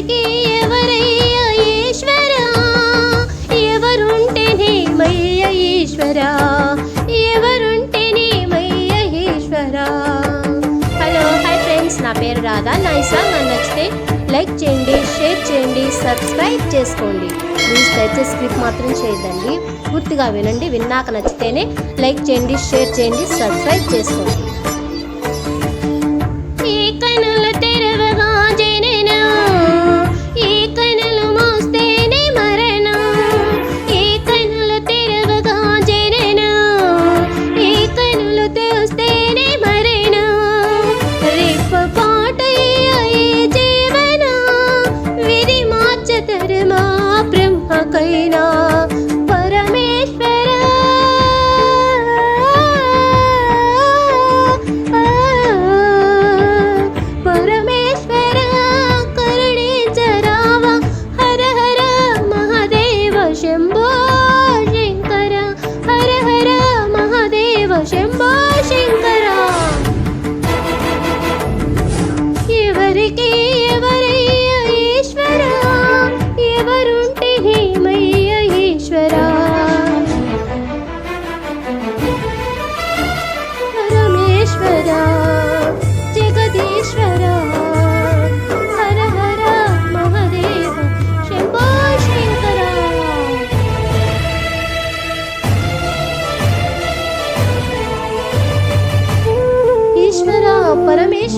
ఎవరికి ఎవరయ్య ఈశ్వరా? ఎవరుంటేనే మయ్య ఈశ్వరా? ఎవరుంటేనే మయ్య ఈశ్వరా? Hello hi friends నా పేరు రాధా. నా ఈ సాంగ్ నచ్చితే లైక్ చేయండి షేర్ చేయండి సబ్స్క్రైబ్ చేసుకోండి. ప్లీజ్ దయచేసి స్క్రిప్ట్ మాత్రం చేయదండి పూర్తిగా వినండి. విన్నాక నచ్చితేనే లైక్ చేయండి షేర్ చేయండి సబ్స్క్రైబ్ చేసుకోండి. ఈ కనులు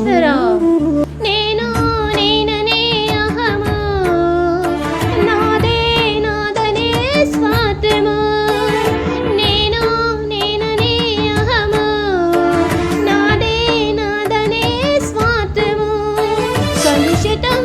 ఈశ్వరా నేను నేననే అహము. నాదే నాదనే స్వాత్రము నేను నేననే అహము. నాదే నాదనే స్వాత్రము కలుషితం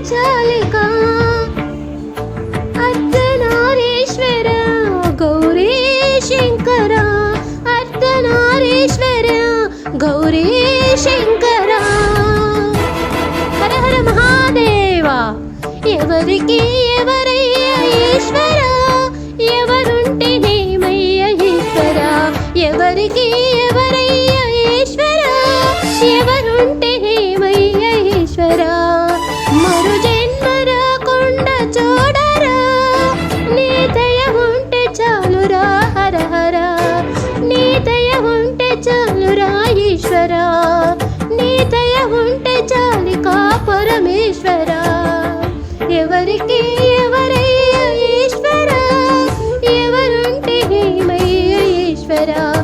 చాలిక. అర్ధనారీశ్వర గౌరీ శంకర. అర్ధనారీశ్వర గౌరీ శంకర. హర హర మహాదేవ ఎవరికి Da-da-da.